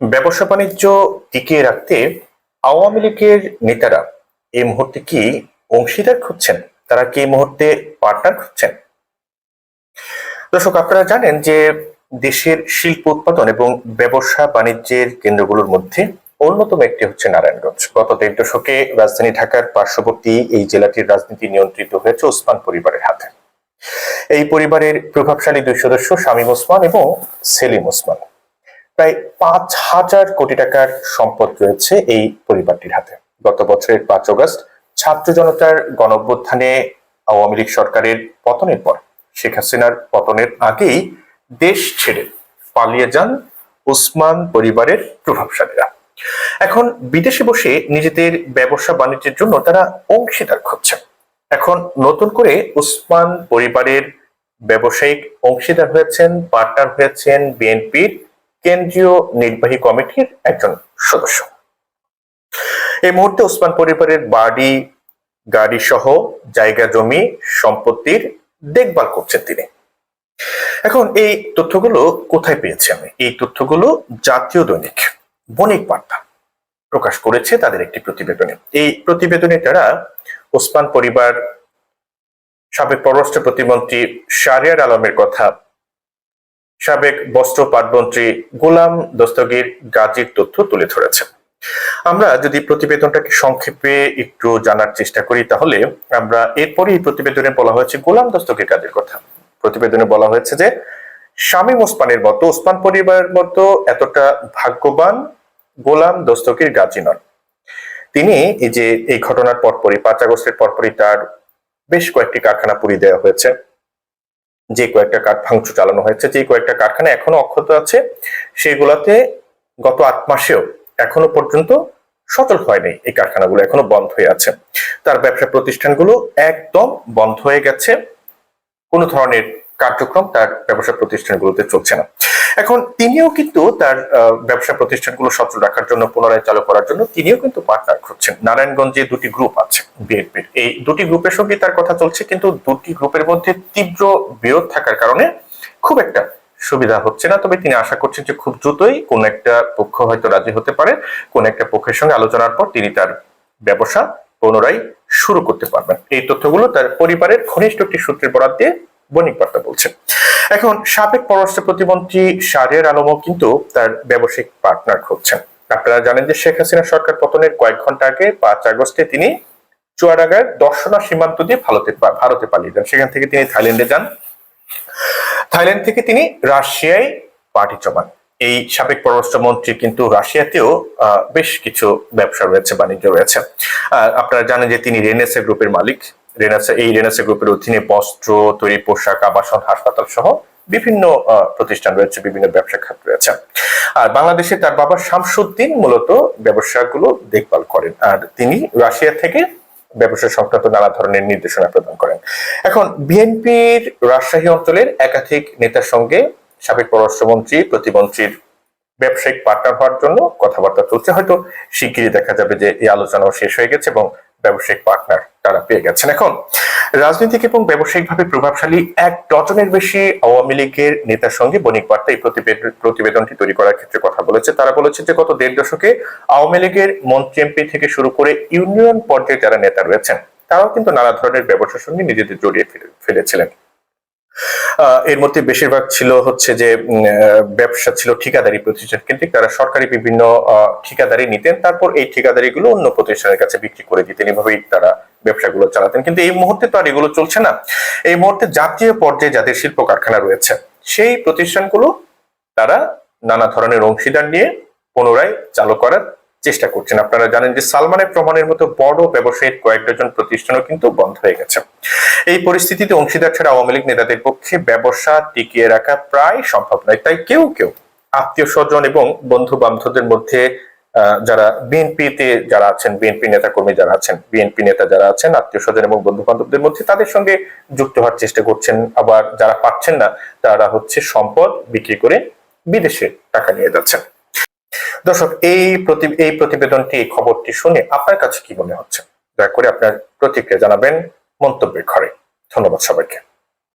ব্যবসা বাণিজ্য টিকিয়ে রাখতে আওয়ামী লীগের নেতারা এই মুহূর্তে কি অংশীদার খুঁজছেন? তারা কি মুহূর্তে পার্টনার খুঁজছেন? দর্শক, আপনারা জানেন যে দেশের শিল্প উৎপাদন এবং ব্যবসা বাণিজ্যের কেন্দ্রগুলোর মধ্যে অন্যতম একটি হচ্ছে নারায়ণগঞ্জ। গত দেড় দশকে রাজধানী ঢাকার পার্শ্ববর্তী এই জেলাটির রাজনীতি নিয়ন্ত্রিত হয়েছে ওসমান পরিবারের হাতে। এই পরিবারের প্রভাবশালী দুই সদস্য শামীম ওসমান এবং সেলিম ওসমান। প্রায় পাঁচ হাজার কোটি টাকার সম্পদ রয়েছে এই পরিবারটির হাতে। গত বছরের পাঁচ অগস্ট ছাত্র জনতার গণঅভ্যুত্থানে আওয়ামী লীগ সরকারের পতনের পর শেখ হাসিনার পতনের আগেই দেশ ছেড়ে পালিয়ে যান ওসমান পরিবারের প্রভাবশালীরা। এখন বিদেশে বসে নিজেদের ব্যবসা বাণিজ্যের জন্য তারা অংশীদার খুঁজছেন। এখন নতুন করে উসমান পরিবারের ব্যবসায়িক অংশীদার হয়েছেন, পার্টনার হয়েছেন বিএনপির কেন্দ্রীয় নির্বাহী কমিটির একজন সদস্য। এই মুহূর্তে ওসমান পরিবারের বাড়ি, গাড়ি সহ জায়গা, জমি, সম্পত্তির দেখভাল করছেন তিনি। এখন এই তথ্যগুলো কোথায় পেয়েছি আমি? এই তথ্যগুলো জাতীয় দৈনিক বণিক বার্তা প্রকাশ করেছে তাদের একটি প্রতিবেদনে। এই প্রতিবেদনে তারা ওসমান পরিবার, সাবেক পররাষ্ট্র প্রতিমন্ত্রী শারিয়ার আলমের কথা সাবেক বস্ত্র পাটমন্ত্রী গোলাম দস্তগীর গাজীর তথ্য তুলে ধরেছেন। আমরা যদি প্রতিবেদনটাকে সংক্ষেপে একটু জানার চেষ্টা করি তাহলে আমরা এরপরে এই প্রতিবেদনে বলা হয়েছে গোলাম দস্তগীর গাজীর কথা। প্রতিবেদনে বলা হয়েছে যে, শামীম ওসমানের মতো ওসমান পরিবারের মতো এতটা ভাগ্যবান গোলাম দস্তগীর গাজী নন। তিনি এই যে এই ঘটনার পরপরই, পাঁচ আগস্টের পরপরই তার বেশ কয়েকটি কারখানা পুড়িয়ে দেওয়া হয়েছে। যে কয়েকটা কাঠ ভাঙচুর চালানো হয়েছে যে কয়েকটা কারখানা এখনও অক্ষত আছে, সেগুলাতে গত আট মাসেও এখনও পর্যন্ত সচল হয়নি এই কারখানাগুলো, এখনও বন্ধ হয়ে আছে। তার ব্যবসা প্রতিষ্ঠানগুলো একদম বন্ধ হয়ে গেছে। কোনো ধরনের কার্যক্রম তার ব্যবসা প্রতিষ্ঠানগুলোতে চলছে না। এখন তিনিও কিন্তু তার ব্যবসা প্রতিষ্ঠানগুলো সচল রাখার জন্য, পুনরায় চালু করার জন্য তিনিও কিন্তু পার্টনার খুঁজছেন। নারায়ণগঞ্জে দুটি গ্রুপ আছে, বিএনপির। এই দুটি গ্রুপের সঙ্গে তার কথা চলছে, কিন্তু দুটি গ্রুপের মধ্যে তীব্র বিরোধ থাকার কারণে খুব একটা সুবিধা হচ্ছে না। তবে তিনি আশা করছেন যে খুব দ্রুতই কোন একটা পক্ষ হয়তো রাজি হতে পারে, কোন একটা পক্ষের সঙ্গে আলোচনার পর তিনি তার ব্যবসা পুনরায় শুরু করতে পারবেন। এই তথ্যগুলো তার পরিবারের ঘনিষ্ঠ একটি সূত্রের বরাদ দিয়ে বণিক বার্তা বলছেন। এখন, সাবেক পররাষ্ট্র প্রতিমন্ত্রী শারিয়ার আলমও কিন্তু তার ব্যবসায়িক পার্টনার খুঁজছেন। আপনারা জানেন যে শেখ হাসিনা সরকার পতনের কয়েক ঘণ্টা আগে, পাঁচ আগস্টে তিনি চুয়াডাঙ্গার দর্শনা সীমান্ত দিয়ে ভারতে ভারতে পালিয়ে যান। সেখান থেকে তিনি থাইল্যান্ডে যান। থাইল্যান্ড থেকে তিনি রাশিয়ায় পার্টি জমান। এই সাবেক পররাষ্ট্রমন্ত্রী কিন্তু রাশিয়াতেও বেশ কিছু ব্যবসা রয়েছে, বাণিজ্য রয়েছে। আপনারা জানেন যে তিনি রেনেসে গ্রুপের মালিক। রেনেসে, এই রেনেসে গ্রুপের অধীনে বস্ত্র, তৈরি পোশাক, আবাসন, হাসপাতাল সহ বিভিন্ন প্রতিষ্ঠান রয়েছে, বিভিন্ন ব্যবসা খাত রয়েছে। আর বাংলাদেশে তার বাবা শামসুদ্দিন মূলত ব্যবসাগুলো দেখভাল করেন। আর তিনি রাশিয়া থেকে ব্যবসা সংক্রান্ত নানা ধরনের নির্দেশনা প্রদান করেন। এখন, বিএনপির রাজশাহী অঞ্চলের একাধিক নেতার সঙ্গে সাবেক পররাষ্ট্রমন্ত্রী, প্রতিমন্ত্রীর ব্যবসায়িক পার্টনার হওয়ার জন্য কথাবার্তা চলছে। হয়তো শিগগিরই দেখা যাবে যে এই আলোচনাও শেষ হয়ে গেছে এবং ব্যবসায়িক পার্টনার তারা পেয়ে গেছেন। এখন, রাজনৈতিক এবং ব্যবসায়িকভাবে প্রভাবশালী এক ডজনের বেশি আওয়ামী লীগের নেতার সঙ্গে বণিক বার্তা এই প্রতিবেদন প্রতিবেদনটি তৈরি করার ক্ষেত্রে কথা বলেছে। তারা বলেছে যে গত দেড় দশকে আওয়ামী লীগের মন্ত্রী, এমপি থেকে শুরু করে ইউনিয়ন পর্যায়ে যারা নেতা রয়েছেন, তারাও কিন্তু নানা ধরনের ব্যবসার সঙ্গে নিজেদের জড়িয়ে ফেলে- ফেলেছিলেন। এর মধ্যে বেশিরভাগ ছিল হচ্ছে যে ব্যবসা ছিল ঠিকাদারি প্রতিষ্ঠান কেন্দ্রিক। তারা সরকারি বিভিন্ন ঠিকাদারি নিতেন। তারপর এই ঠিকাদারি গুলো অন্য প্রতিষ্ঠানের কাছে বিক্রি করে দিতেন। এভাবেই তারা ব্যবসাগুলো চালাতেন। কিন্তু এই মুহূর্তে তো আর এগুলো চলছে না। এই মুহূর্তে জাতীয় পর্যায়ে যাদের শিল্প কারখানা রয়েছে, সেই প্রতিষ্ঠানগুলো তারা নানা ধরনের অংশীদার নিয়ে পুনরায় চালু করার চেষ্টা করছেন। আপনারা জানেন যে সালমানের প্রমাণের মতো বড় ব্যবসায়ীর কয়েক ডজন প্রতিষ্ঠানও কিন্তু বন্ধ হয়ে গেছে। এই পরিস্থিতিতে অংশীদার ছাড়া আওয়ামী লীগ নেতাদের পক্ষে ব্যবসা টিকিয়ে রাখা প্রায় সম্ভব নয়। তাই কেউ কেউ আত্মীয় স্বজন এবং বন্ধু বান্ধবদের মধ্যে যারা বিএনপিতে যারা আছেন, বিএনপি নেতা কর্মী যারা আছেন, বিএনপি নেতা যারা আছেন আত্মীয় স্বজন এবং বন্ধু বান্ধবদের মধ্যে তাদের সঙ্গে যুক্ত হওয়ার চেষ্টা করছেন। আবার যারা পাচ্ছেন না, তারা হচ্ছে সম্পদ বিক্রি করে বিদেশে টাকা নিয়ে যাচ্ছেন। দর্শক, এই প্রতি এই প্রতিবেদনটি, এই খবরটি শুনে আপনার কাছে কি মনে হচ্ছে? দয়া করে আপনার প্রতিক্রিয়া জানাবেন মন্তব্যের ঘরে। ধন্যবাদ সবাইকে।